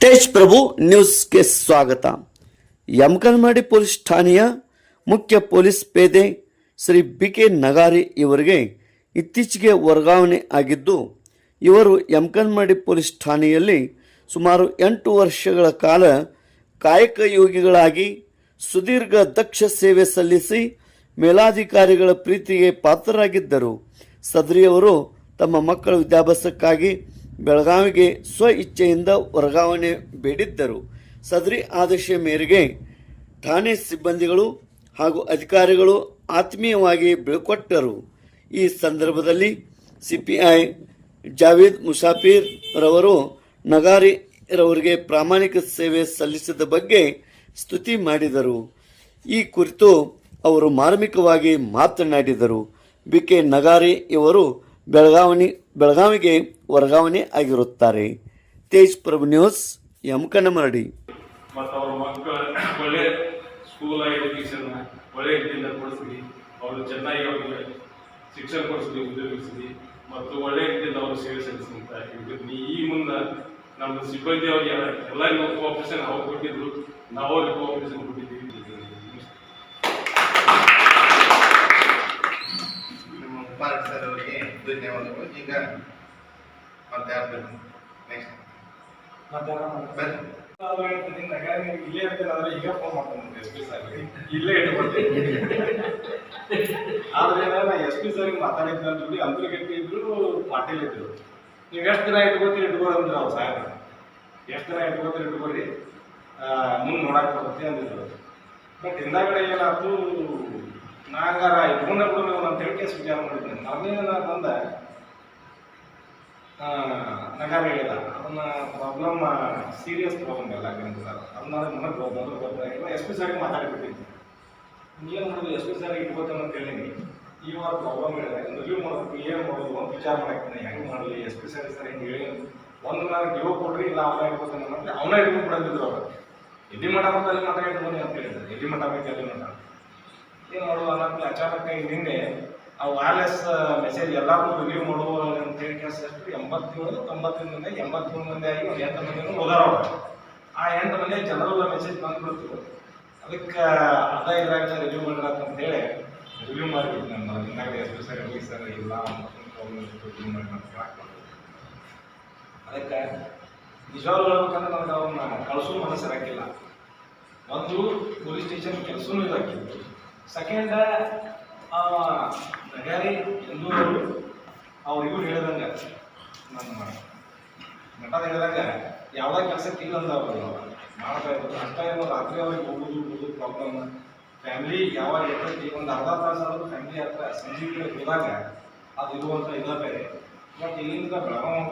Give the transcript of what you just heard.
ತೇಜ್ ಪ್ರಭು ನ್ಯೂಸ್ಗೆ ಸ್ವಾಗತ. ಯಮಕನಮಡಿ ಪೊಲೀಸ್ ಠಾಣೆಯ ಮುಖ್ಯ ಪೊಲೀಸ್ ಪೇದೆ ಶ್ರೀ ಬಿ ಕೆ ನಗಾರಿ ಇವರಿಗೆ ಇತ್ತೀಚೆಗೆ ವರ್ಗಾವಣೆ ಆಗಿದ್ದು, ಇವರು ಯಮಕನಮಡಿ ಪೊಲೀಸ್ ಠಾಣೆಯಲ್ಲಿ ಸುಮಾರು ಎಂಟು ವರ್ಷಗಳ ಕಾಲ ಕಾಯಕ ಯೋಗಿಗಳಾಗಿ ಸುದೀರ್ಘ ದಕ್ಷ ಸೇವೆ ಸಲ್ಲಿಸಿ ಮೇಲಾಧಿಕಾರಿಗಳ ಪ್ರೀತಿಗೆ ಪಾತ್ರರಾಗಿದ್ದರು. ಸದ್ರಿಯವರು ತಮ್ಮ ಮಕ್ಕಳ ವಿದ್ಯಾಭ್ಯಾಸಕ್ಕಾಗಿ ಬೆಳಗಾವಿಗೆ ಸ್ವ ಇಚ್ಛೆಯಿಂದ ವರ್ಗಾವಣೆ ಬೇಡಿದ್ದರು. ಸದರಿ ಆದೇಶ ಮೇರೆಗೆ ಠಾಣೆ ಸಿಬ್ಬಂದಿಗಳು ಹಾಗೂ ಅಧಿಕಾರಿಗಳು ಆತ್ಮೀಯವಾಗಿ ಬೀಳ್ಕೊಟ್ಟರು. ಈ ಸಂದರ್ಭದಲ್ಲಿ ಸಿಪಿಐ ಜಾವೇದ್ ಮುಸಾಫಿರ್ ರವರು, ನಗಾರಿ ರವರಿಗೆ ಪ್ರಾಮಾಣಿಕ ಸೇವೆ ಸಲ್ಲಿಸಿದ ಬಗ್ಗೆ ಸ್ತುತಿ ಮಾಡಿದರು. ಈ ಕುರಿತು ಅವರು ಮಾರ್ಮಿಕವಾಗಿ ಮಾತನಾಡಿದರು. ಬಿ ಕೆ ನಗಾರಿ ಇವರು ಬೆಳಗಾವಿ ಬೆಳಗಾವಿಗೆ ವರ್ಗಾವಣೆ ಆಗಿರುತ್ತಾರೆ. ತೇಜ್ ಪ್ರಭು ನ್ಯೂಸ್ ಎಂ ಮತ್ತು ಅವ್ರ ಮಕ್ಕಳ ಒಳ್ಳೆ ಸ್ಕೂಲ್ ಎಜುಕೇಶನ್ ರೀತಿಯಿಂದ ಅವರು ಚೆನ್ನಾಗಿ ಮತ್ತು ನಮ್ಮ ಸಿಬ್ಬಂದಿ ಅವ್ರಿಗೆ ಎಲ್ಲ ಕೊಟ್ಟಿದ್ರು. ನಾವು ಅವ್ರಿಗೆ ಕೊಟ್ಟಿದ್ದೀವಿ ಧನ್ಯವಾದಗಳು ಈಗ ಮತ್ತೆ ಯಾರು ಬೇಕು ನೆಕ್ಸ್ಟ್ ಬರ್ರಿ ಇಲ್ಲೇ ಇರ್ತೇನೆ ಈಗ ಫೋನ್ ಮಾಡ್ತೀನಿ ಎಸ್ ಪಿ ಸರ್ ಇಲ್ಲೇ ಇಟ್ಕೊಳ್ತೀನಿ ಆದ್ರೆ ನಾ ಎಸ್ ಪಿ ಸರ್ ಮಾತಾಡಿದ್ದ ಜೋಡಿ ಅಂತರ್ಗಟ್ಟಿ ಇದ್ರು ಪಾಟೀಲ್ ಇದ್ರು. ನೀವು ಎಷ್ಟು ದಿನ ಇಟ್ಕೋತೀರಿ ಇಟ್ಕೋರಿ ಅಂದ್ರೆ ಅವ್ರು ಸಾಹೇಬ್ರು. ಎಷ್ಟು ದಿನ ಇಟ್ಕೋತೀರಿ ಇಟ್ಕೋರಿ? ಮುಂದೆ ನೋಡಕ್ ಬರುತ್ತೆ ಅಂದಿದ್ರು. ಬಟ್ ಹಿಂದಾಗಡೆ ಏನಾಯ್ತು ನಾಂಗಾರ ಇಟ್ಕೊಂಡ ಬಿಡು ನೀವು ಅಂತ ಹೇಳಿ ಕೇಸ್ ವಿಚಾರ ಮಾಡಿದ್ದೆ. ನಾವೇನ ಬಂದ. ನಗಾರ ಹೇಳಿದ ಅದನ್ನ ಪ್ರಾಬ್ಲಮ್ ಸೀರಿಯಸ್ ಪ್ರಾಬ್ಲಮ್ ಎಲ್ಲ ಸರ್. ಅದನ್ನ ನನಗೆ ಮೊದಲು ಗೊತ್ತಾಗಿಲ್ಲ ಎಸ್ ಪಿ ಸಾರಿಗೆ ಮಾತಾಡಿಬಿಟ್ಟಿದ್ದೆ. ಏನು ಮಾಡೋದು? ಎಸ್ ಪಿ ಸರ್ ಇಟ್ಕೋತೇನೆ ಅಂತ ಹೇಳೀನಿ ಈ ವಾರ ಪ್ರಾಬ್ಲಮ್ ಹೇಳಿದೆ ರಿವ್ಯೂ ಮಾಡೋದು ಏನು ಮಾಡೋದು ಅಂತ ವಿಚಾರ ಮಾಡ್ತೀನಿ ಹೆಂಗೆ ಮಾಡಲಿ? ಎಸ್ ಪಿ ಸಾರಿ ಸರ್ ಹಿಂಗೆ ಹೇಳಿ? ಒಂದು ನಾನು ಗಿವ್ ಕೊಡ್ರಿ ಇಲ್ಲ ಅವನ ಇಟ್ಕೋತಾನೆ ಮತ್ತೆ ಅವನ ಇಟ್ಕೊಂಡು ಬಿಡಂದಿದ್ರು ಅವರು. ಎಲ್ಲಿ ಮಠ ಮತ್ತೆ ಅಲ್ಲಿ ಮಠ ಇಟ್ಕೊಂಡು ಅಂತ ಹೇಳಿದ್ರು. ಎಲ್ಲಿ ಮಠ ಬೇಕು ಅಲ್ಲಿ ಮಠ? ಏನು ಮಾಡೋದು? ಅನ್ನೋದು ಅಚಾನಕ್ ಆ ವೈರ್ಲೆಸ್ ಮೆಸೇಜ್ ಎಲ್ಲರೂ ರಿವ್ಯೂ ಮಾಡುವ ಅಂತ ಕ್ಲಾಸ್ ಅಷ್ಟು ಎಂಬತ್ತೇಳು, ತೊಂಬತ್ತೈದು ಮಂದಿ, ಎಂಬತ್ತೇಳು ಮಂದಿ ಆಗಿ ಒಂದು ಎಂಟು ಮಂದಿ ಹೋದಾರ ಆ ಎಂಟು ಮಂದಿ ಜನರಲ್ ಮೆಸೇಜ್ ಬಂದ್ಬಿಡ್ತು. ಅದಕ್ಕೆ, ಅದ ಇದ್ರಾಗ ರಿವ್ಯೂ ಮಾಡಲತ್ತ ಅಂತ ಹೇಳಿ ರಿವ್ಯೂ ಮಾಡಿದ್ವಿ. ನಾನು ಹಿಂದಾಗ ಎಸ್ ಪಿ ಹೋಗಿ ಸರ್ ಇಲ್ಲ ರಿವ್ಯೂ ಮಾಡಿ. ಅದಕ್ಕೆ, ನಿಜವಾಗ್ಲೂ ಹೇಳ್ಬೇಕಂದ್ರೆ ನನಗೆ ಅವ್ರನ್ನ ಕಳಿಸೋ ಮನಸ್ಸು ಇರಕ್ಕಿಲ್ಲ ಒಂದು ಪೊಲೀಸ್ ಸ್ಟೇಷನ್ ಕೆಲಸನೂ ಇದಾಕಿತ್ತು ಸೆಕೆಂಡ್ ನಗಾರಿ ಎಂದು ಅವ್ರು ಇವ್ರು ಹೇಳ್ದಂಗ. ನನ್ನ ಮಠದ ಹೇಳ್ದಂಗ, ಯಾವುದೇ ಕೆಲಸಕ್ಕೆ ಇಲ್ಲ ಅಂತ ಅವರು ಏನೋ ರಾತ್ರಿ ಅವ್ರಿಗೆ ಹೋಗೋದು ಹೋಗೋದು ಪ್ರಾಬ್ಲಮ್ ಫ್ಯಾಮಿಲಿ ಯಾವಾಗ ಇರ್ತೈತಿ ಒಂದು ಅರ್ಧ ತಾಸು ಆದ್ರೂ ಫ್ಯಾಮಿಲಿ ಹತ್ರ ಸಂಜೆ ಕಡೆ ಹೋದಾಗ ಅದು ಇರುವಂಥ ಇದ ಬೇರೆ ಬಟ್ ಇಲ್ಲಿಂದ ಬೆಳಗಾವಿ